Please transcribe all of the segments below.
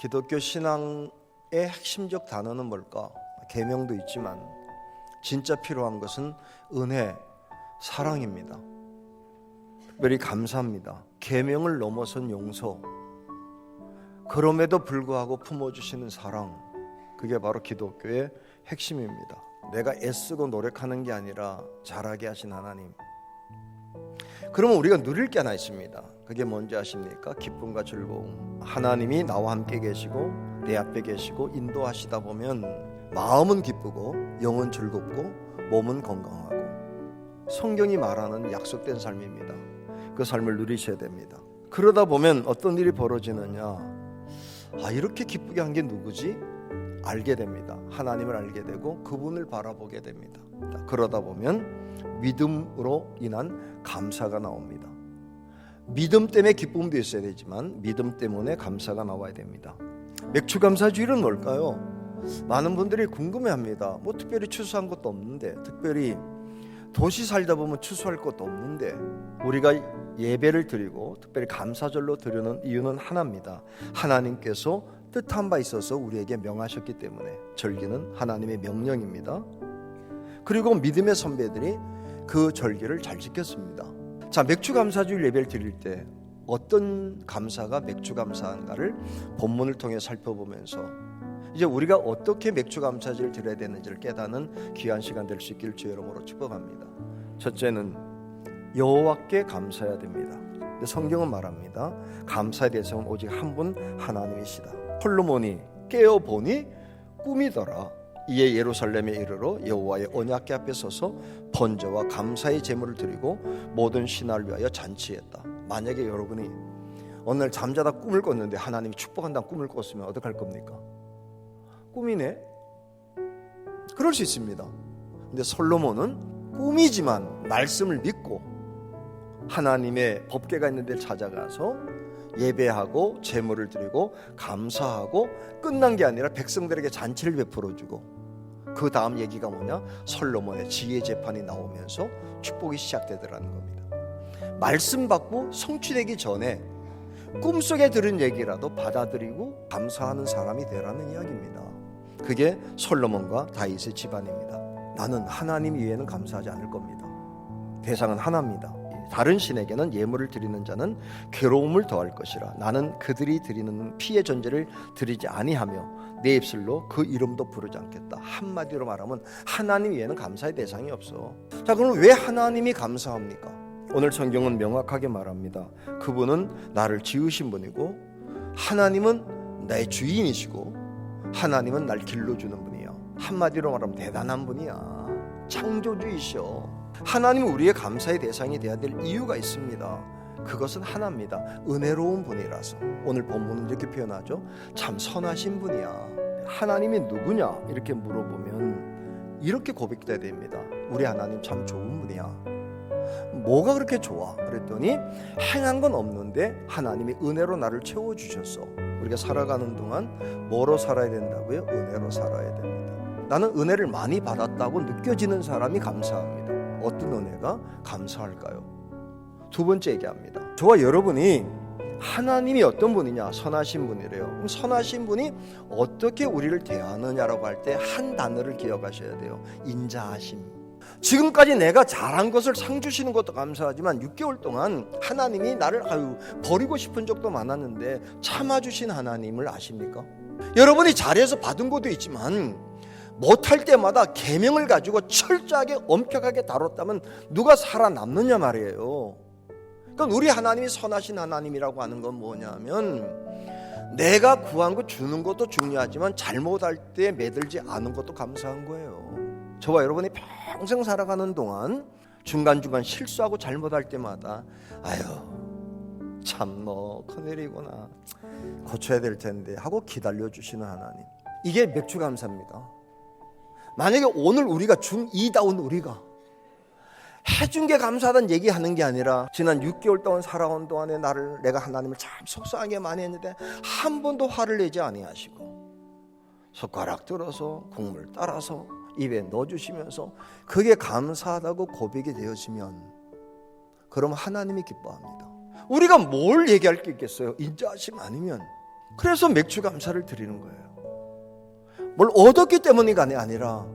기독교 신앙의 핵심적 단어는 뭘까? 계명도 있지만 진짜 필요한 것은 은혜, 사랑입니다. 특별히 감사합니다. 계명을 넘어선 용서. 그럼에도 불구하고 품어주시는 사랑. 그게 바로 기독교의 핵심입니다. 내가 애쓰고 노력하는 게 아니라 잘하게 하신 하나님. 그러면 우리가 누릴 게 하나 있습니다. 그게 뭔지 아십니까? 기쁨과 즐거움. 하나님이 나와 함께 계시고 내 앞에 계시고 인도하시다 보면 마음은 기쁘고 영은 즐겁고 몸은 건강하고 성경이 말하는 약속된 삶입니다. 그 삶을 누리셔야 됩니다. 그러다 보면 어떤 일이 벌어지느냐? 아, 이렇게 기쁘게 한 게 누구지? 알게 됩니다. 하나님을 알게 되고 그분을 바라보게 됩니다. 그러다 보면 믿음으로 인한 감사가 나옵니다. 믿음 때문에 기쁨도 있어야 되지만 믿음 때문에 감사가 나와야 됩니다. 맥주 감사주일은 뭘까요? 많은 분들이 궁금해합니다. 뭐 특별히 추수한 것도 없는데, 특별히 도시 살다 보면 추수할 것도 없는데, 우리가 예배를 드리고 특별히 감사절로 드리는 이유는 하나입니다. 하나님께서 뜻한 바 있어서 우리에게 명하셨기 때문에 절기는 하나님의 명령입니다. 그리고 믿음의 선배들이 그 절기를 잘 지켰습니다. 자, 맥주 감사주일 예배를 드릴 때 어떤 감사가 맥주 감사인가를 본문을 통해 살펴보면서 이제 우리가 어떻게 맥주 감사제를 드려야 되는지를 깨닫는 귀한 시간 될 수 있기를 주의 이름으로 축복합니다. 첫째는 여호와께 감사해야 됩니다. 성경은 말합니다. 감사의 대상은 오직 한 분 하나님이시다. 솔로몬이 깨어 보니 꿈이더라. 이에 예루살렘에 이르러 여호와의 언약궤 앞에 서서 번제와 감사의 제물을 드리고 모든 신하를 위하여 잔치했다. 만약에 여러분이 오늘 잠자다 꿈을 꿨는데 하나님이 축복한다는 꿈을 꿨으면 어떡할 겁니까? 꿈이네. 그럴 수 있습니다. 근데 솔로몬은 꿈이지만 말씀을 믿고 하나님의 법궤가 있는 데 찾아가서 예배하고 제물을 드리고 감사하고 끝난 게 아니라 백성들에게 잔치를 베풀어 주고 그 다음 얘기가 뭐냐? 솔로몬의 지혜 재판이 나오면서 축복이 시작되더라는 겁니다. 말씀 받고 성취되기 전에 꿈속에 들은 얘기라도 받아들이고 감사하는 사람이 되라는 이야기입니다. 그게 솔로몬과 다윗의 집안입니다. 나는 하나님 위에는 감사하지 않을 겁니다. 대상은 하나입니다. 다른 신에게는 예물을 드리는 자는 괴로움을 더할 것이라. 나는 그들이 드리는 피의 존재를 드리지 아니하며 내 입술로 그 이름도 부르지 않겠다. 한마디로 말하면 하나님 외에는 감사의 대상이 없어. 자 그럼 왜 하나님이 감사합니까? 오늘 성경은 명확하게 말합니다. 그분은 나를 지으신 분이고 하나님은 나의 주인이시고 하나님은 날 길러주는 분이야 한마디로 말하면 대단한 분이야. 창조주이셔 하나님은 우리의 감사의 대상이 되어야 될 이유가 있습니다. 그것은 하나입니다. 은혜로운 분이라서 오늘 본문은 이렇게 표현하죠. 참 선하신 분이야. 하나님이 누구냐 이렇게 물어보면 이렇게 고백돼야 됩니다. 우리 하나님 참 좋은 분이야. 뭐가 그렇게 좋아? 그랬더니 행한 건 없는데 하나님이 은혜로 나를 채워 주셨어. 우리가 살아가는 동안 뭐로 살아야 된다고요? 은혜로 살아야 됩니다. 나는 은혜를 많이 받았다고 느껴지는 사람이 감사합니다. 어떤 은혜가 감사할까요? 두 번째 얘기합니다. 저와 여러분이 하나님이 어떤 분이냐? 선하신 분이래요. 그럼 선하신 분이 어떻게 우리를 대하느냐라고 할 때 한 단어를 기억하셔야 돼요. 인자하심. 지금까지 내가 잘한 것을 상 주시는 것도 감사하지만 6개월 동안 하나님이 나를 아유 버리고 싶은 적도 많았는데 참아 주신 하나님을 아십니까? 여러분이 잘해서 받은 것도 있지만 못할 때마다 계명을 가지고 철저하게 엄격하게 다뤘다면 누가 살아남느냐 말이에요. 그러니까 우리 하나님이 선하신 하나님이라고 하는 건 뭐냐면 내가 구한 거 주는 것도 중요하지만 잘못할 때 매들지 않은 것도 감사한 거예요. 저와 여러분이 평생 살아가는 동안 중간중간 실수하고 잘못할 때마다 아유 참 뭐 큰일이구나 고쳐야 될 텐데 하고 기다려 주시는 하나님 이게 맥주 감사입니다. 만약에 오늘 우리가 중2다운 우리가 해준 게 감사하다는 얘기하는 게 아니라 지난 6개월 동안 살아온 동안에 나를 내가 하나님을 참 속상하게 많이 했는데 한 번도 화를 내지 아니하시고 숟가락 들어서 국물 따라서 입에 넣어주시면서 그게 감사하다고 고백이 되어지면 그럼 하나님이 기뻐합니다. 우리가 뭘 얘기할 게 있겠어요? 인자하심 아니면 그래서 맥주 감사를 드리는 거예요. 뭘 얻었기 때문이 아니라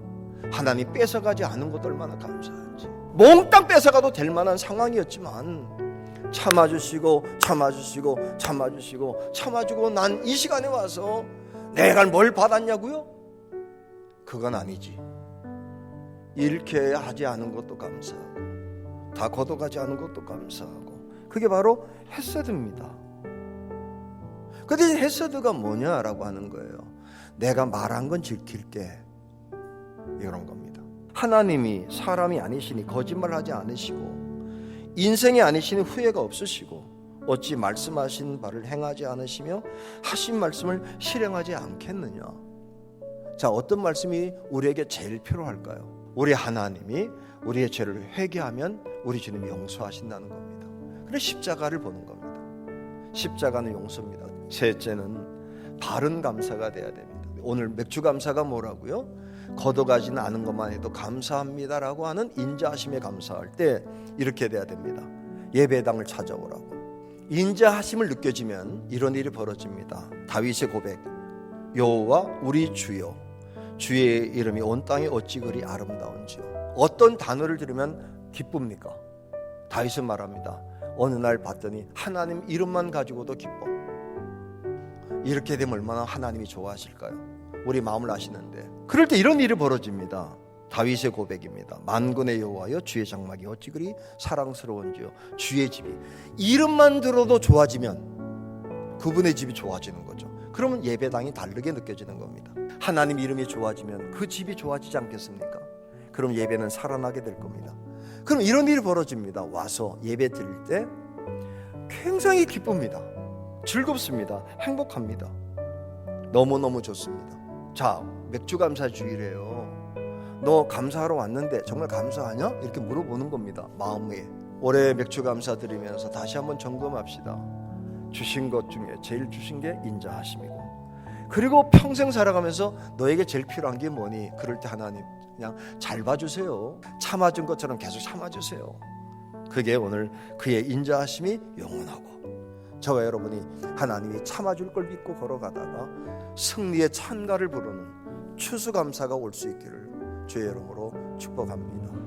하나님 뺏어가지 않은 것도 얼마나 감사한지. 몽땅 뺏어가도 될 만한 상황이었지만 참아주시고 참아주시고 참아주시고 참아주고 난 이 시간에 와서 내가 뭘 받았냐고요? 그건 아니지. 잃게 하지 않은 것도 감사하고 다 걷어가지 않은 것도 감사하고 그게 바로 헤세드입니다. 근데 헤세드가 뭐냐라고 하는 거예요. 내가 말한 건 지킬게 이런 겁니다. 하나님이 사람이 아니시니 거짓말하지 않으시고 인생이 아니시니 후회가 없으시고 어찌 말씀하신 바를 행하지 않으시며 하신 말씀을 실행하지 않겠느냐? 자, 어떤 말씀이 우리에게 제일 필요할까요? 우리 하나님이 우리의 죄를 회개하면 우리 주님이 용서하신다는 겁니다. 그래 십자가를 보는 겁니다. 십자가는 용서입니다. 셋째는 바른 감사가 돼야 됩니다. 오늘 맥주 감사가 뭐라고요? 걷어가지는 않은 것만 해도 감사합니다라고 하는 인자하심에 감사할 때 이렇게 돼야 됩니다. 예배당을 찾아오라고. 인자하심을 느껴지면 이런 일이 벌어집니다. 다윗의 고백. 여호와 우리 주여 주의 이름이 온 땅에 어찌 그리 아름다운지요. 어떤 단어를 들으면 기쁩니까? 다윗은 말합니다. 어느 날 봤더니 하나님 이름만 가지고도 기뻐. 이렇게 되면 얼마나 하나님이 좋아하실까요? 우리 마음을 아시는데 그럴 때 이런 일이 벌어집니다. 다윗의 고백입니다. 만군의 여호와여 주의 장막이 어찌 그리 사랑스러운지요. 주의 집이 이름만 들어도 좋아지면 그분의 집이 좋아지는 거죠. 그러면 예배당이 다르게 느껴지는 겁니다. 하나님 이름이 좋아지면 그 집이 좋아지지 않겠습니까? 그럼 예배는 살아나게 될 겁니다. 그럼 이런 일이 벌어집니다. 와서 예배 드릴 때 굉장히 기쁩니다. 즐겁습니다. 행복합니다. 너무너무 좋습니다. 자, 맥주 감사 주일이에요. 너 감사하러 왔는데 정말 감사하냐? 이렇게 물어보는 겁니다. 마음에. 올해 맥주 감사 드리면서 다시 한번 점검합시다. 주신 것 중에 제일 주신 게 인자하심이고 그리고 평생 살아가면서 너에게 제일 필요한 게 뭐니? 그럴 때 하나님 그냥 잘 봐주세요. 참아준 것처럼 계속 참아주세요. 그게 오늘 그의 인자하심이 영원하고 저와 여러분이 하나님이 참아줄 걸 믿고 걸어가다가 승리의 찬가를 부르는 추수감사가 올 수 있기를 주의 이름으로 축복합니다.